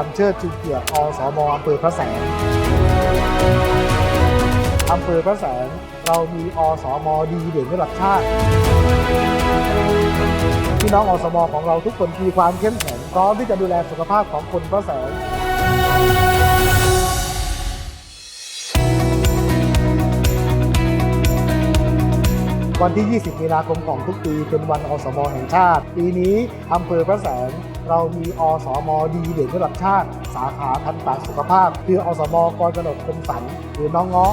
รมเชิดชูเกียรติอสมอำเภอพระแสงอำเภอพระแสงเรามีอสมดีเด่นระดับชาติพี่น้องอสมของเราทุกคนมีความเข้มแข็งพร้อมที่จะดูแลสุขภาพของคนพระแสง วันที่ 20 มีนาคมของทุกปี เป็นวันอสมแห่งชาติ ปีนี้อำเภอพระแสงเรามีอสมดีเด่นระดับชาติ สาขาทันตสุขภาพ คืออสมกรกนกคมสันหรือน้องเงาะ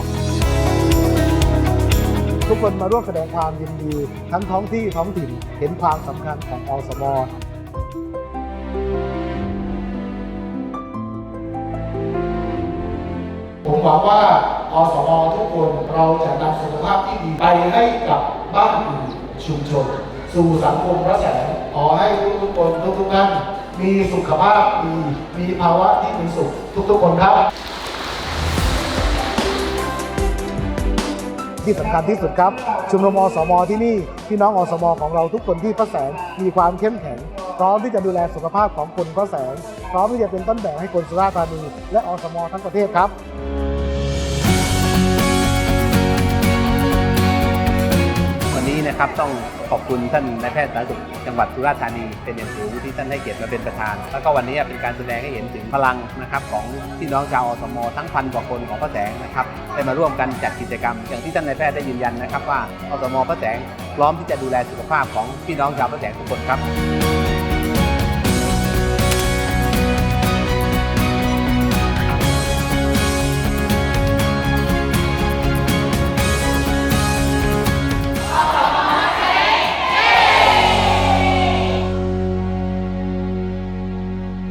ทุกคนมาร่วมแสดงความยินดี ทั้งท้องที่ท้องถิ่นเห็นความสำคัญของอสมผมหวังว่าอสมทุกคนเราจะนำสุขภาพที่ดีไปให้กับ บ้านอื่นชุมชน สู่สังคมพระแสงขอให้ทุกๆคนทุกๆท่านมีสุขภาพดีมีภาวะที่มีสุขทุกๆคนครับ ที่สำคัญที่สุดครับ ชุมนุมอสมที่นี่พี่น้องอสมของเราทุกคนที่พระแสงมีความเข้มแข็ง พร้อมที่จะดูแลสุขภาพของคนพระแสง พร้อมที่จะเป็นต้นแบบให้คนสุราษฎร์ธานีและอสมทั้งประเทศครับ นะครับต้องขอบคุณท่านนายแพทย์สาธารณสุขจังหวัดสุราษฎร์ธานีเป็นอย่างสูงที่ท่านให้เกียรติมาเป็นประธาน แล้วก็วันนี้เป็นการแสดงให้เห็นถึงพลังนะครับของพี่น้องชาวอสมทั้งพันกว่าคนของพระแสงนะครับได้มาร่วมกันจัดกิจกรรม อย่างที่ท่านนายแพทย์ได้ยืนยันนะครับว่าอสมพระแสงพร้อมที่จะดูแลสุขภาพของพี่น้องชาวพระแสงทุกคนครับ